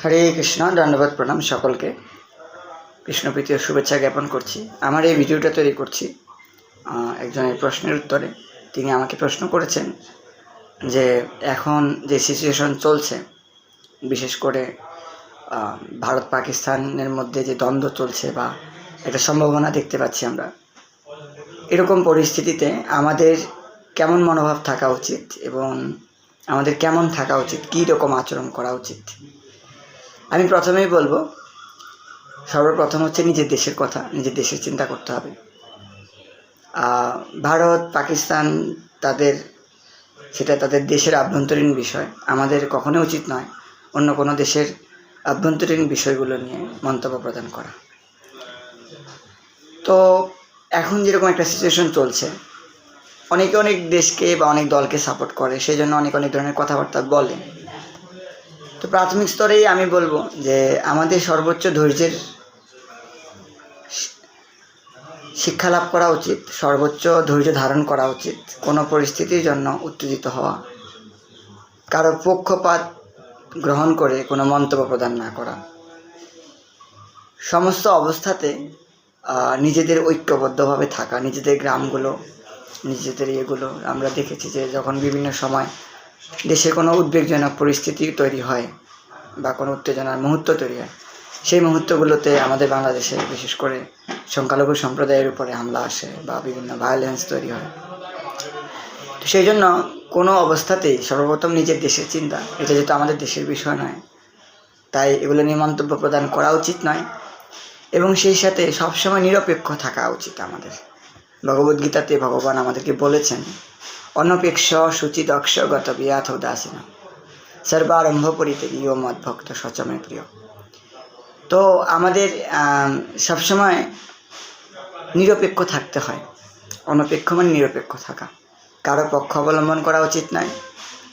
হরে কৃষ্ণ দণ্ডবাদ প্রণাম সকলকে। কৃষ্ণপ্রীতীয় শুভেচ্ছা জ্ঞাপন করছি। আমার এই ভিডিওটা তৈরি করছি একজনের প্রশ্নের উত্তরে। তিনি আমাকে প্রশ্ন করেছেন যে, এখন যে সিচুয়েশন চলছে, বিশেষ করে ভারত পাকিস্তানের মধ্যে যে দ্বন্দ্ব চলছে বা একটা সম্ভাবনা দেখতে পাচ্ছি আমরা, এরকম পরিস্থিতিতে আমাদের কেমন মনোভাব থাকা উচিত এবং আমাদের কেমন থাকা উচিত কী রকম আচরণ করা উচিত? আমি প্রথমেই বলব, সর্বপ্রথম হচ্ছে নিজের দেশের কথা, নিজের দেশের চিন্তা করতে হবে। ভারত, পাকিস্তান তাদের, সেটা তাদের দেশের আভ্যন্তরীণ বিষয়, আমাদের কখনো উচিত নয় অন্য কোনো দেশের আভ্যন্তরীণ বিষয়গুলো নিয়ে মন্তব্য প্রদান করা। তো এখন যেরকম একটা সিচুয়েশন চলছে, অনেকে অনেক দেশকে বা অনেক দলকে সাপোর্ট করে, সেই জন্য অনেক অনেক ধরনের কথাবার্তা বলে। তো প্রাথমিক স্তরেই আমি বলব যে আমাদের সর্বোচ্চ ধৈর্যের শিক্ষা লাভ করা উচিত, সর্বোচ্চ ধৈর্য ধারণ করা উচিত, কোনো পরিস্থিতির জন্য উত্তেজিত হওয়া, কারও পক্ষপাত গ্রহণ করে কোনো মন্তব্য প্রদান না করা। সমস্ত অবস্থাতে নিজেদের ঐক্যবদ্ধভাবে থাকা, নিজেদের গ্রামগুলো, নিজেদের ইয়েগুলো, আমরা দেখেছি যে যখন বিভিন্ন সময় দেশে কোনো উদ্বেগজনক পরিস্থিতি তৈরি হয় বা কোনো উত্তেজনার মুহূর্ত তৈরি হয়, সেই মুহূর্তগুলোতে আমাদের বাংলাদেশে বিশেষ করে সংখ্যালঘু সম্প্রদায়ের উপরে হামলা আসে বা বিভিন্ন ভায়োলেন্স তৈরি হয়। তো সেই জন্য কোনো অবস্থাতেই সর্বপ্রথম নিজের দেশের চিন্তা, এটা যেহেতু আমাদের দেশের বিষয় নয়, তাই এগুলো নিয়ে মন্তব্য প্রদান করা উচিত নয় এবং সেই সাথে সবসময় নিরপেক্ষ থাকা উচিত আমাদের। ভগবদ্গীতাতে ভগবান আমাদেরকে বলেছেন অনপেক্ষ শুচিদক্ষ গত বিয়াথ দাসীন সর্বারম্ভ পরিত্যাগী ও মদ্ভক্ত সচমে প্রিয়। তো আমাদের আম, সবসময় নিরপেক্ষ থাকতে হয়। অনপেক্ষ মানে নিরপেক্ষ থাকা। কারও পক্ষ অবলম্বন করা উচিত নয়।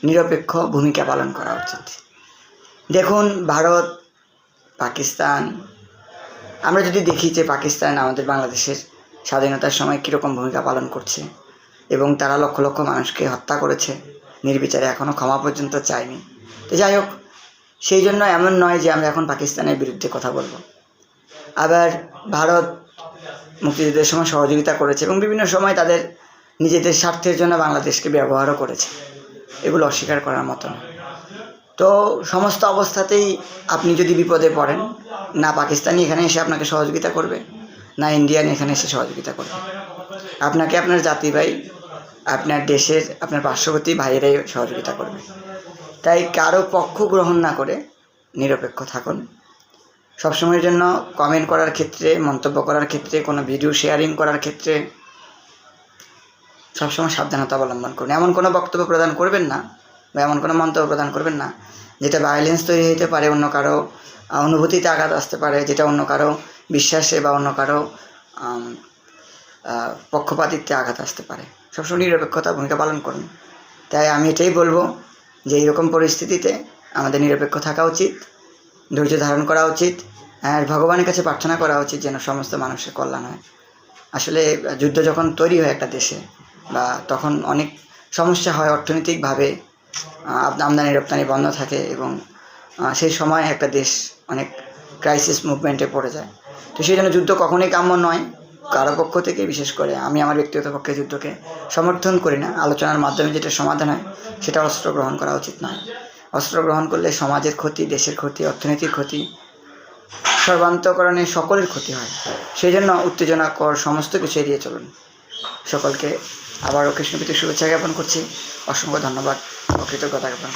নিরপেক্ষ ভূমিকা পালন করা উচিত। দেখুন ভারত পাকিস্তান আমরা যদি দেখি যে পাকিস্তান আমাদের বাংলাদেশের স্বাধীনতার সময় কীরকম ভূমিকা পালন করছে এবং তারা লক্ষ লক্ষ মানুষকে হত্যা করেছে। নির্বিচারে এখনও ক্ষমা পর্যন্ত চায়নি। তো যাই হোক, সেই জন্য এমন নয় যে আমরা এখন পাকিস্তানের বিরুদ্ধে কথা বলব। আবার ভারত মুক্তিযুদ্ধের সময় সহযোগিতা করেছে এবং বিভিন্ন সময় তাদের নিজেদের স্বার্থের জন্য বাংলাদেশকে ব্যবহারও করেছে। এগুলো অস্বীকার করার মতো না। তো সমস্ত অবস্থাতেই আপনি যদি বিপদে পড়েন, না পাকিস্তানি এখানে এসে আপনাকে সহযোগিতা করবে, না ইন্ডিয়ান এখানে এসে সহযোগিতা করবে। আপনাকে আপনার জাতি ভাই আপনার দেশের আপনার পার্শ্ববর্তী ভাইয়েরাই সহযোগিতা করবে। তাই কারও পক্ষ গ্রহণ না করে নিরপেক্ষ থাকুন। সবসময়ের জন্য কমেন্ট করার ক্ষেত্রে, মন্তব্য করার ক্ষেত্রে, কোনো ভিডিও শেয়ারিং করার ক্ষেত্রে সবসময় সাবধানতা অবলম্বন করুন। এমন কোনো বক্তব্য প্রদান করবেন না বা এমন কোনো মন্তব্য প্রদান করবেন না যেটা ভায়োলেন্স তৈরি হতে পারে, অন্য কারও অনুভূতিতে আঘাত আসতে পারে, যেটা অন্য কারও বিশ্বাসে বা অন্য কারও পক্ষপাতিত্বে আঘাত আসতে পারে। সবসময় নিরপেক্ষতা ভূমিকা পালন করুন। তাই আমি এটাই বলব যে এইরকম পরিস্থিতিতে আমাদের নিরপেক্ষ থাকা উচিত, ধৈর্য ধারণ করা উচিত, আর ভগবানের কাছে প্রার্থনা করা উচিত যেন সমস্ত মানুষের কল্যাণ হয়। আসলে যুদ্ধ যখন তৈরি হয় একটা দেশে বা তখন অনেক সমস্যা হয় অর্থনৈতিকভাবে আমদানি রপ্তানি বন্ধ থাকে এবং সেই সময় একটা দেশ অনেক ক্রাইসিস মুভমেন্টে পড়ে যায়। তো সেই জন্য যুদ্ধ কখনোই কাম্য নয়। কারও পক্ষ থেকে, বিশেষ করে আমি আমার ব্যক্তিগত পক্ষে যুদ্ধকে সমর্থন করি না। আলোচনার মাধ্যমে যেটা সমাধান হয়, সেটা অস্ত্র গ্রহণ করা উচিত নয়। অস্ত্র গ্রহণ করলে সমাজের ক্ষতি, দেশের ক্ষতি, অর্থনীতির ক্ষতি সর্বান্তকরণে সকলের ক্ষতি হয়। সেই জন্য উত্তেজনাকর সমস্ত কিছু এড়িয়ে চলুন। সকলকে আবারও কৃষ্ণপীতে শুভেচ্ছা জ্ঞাপন করছি। অসংখ্য ধন্যবাদ। ও কৃতজ্ঞতা জ্ঞাপন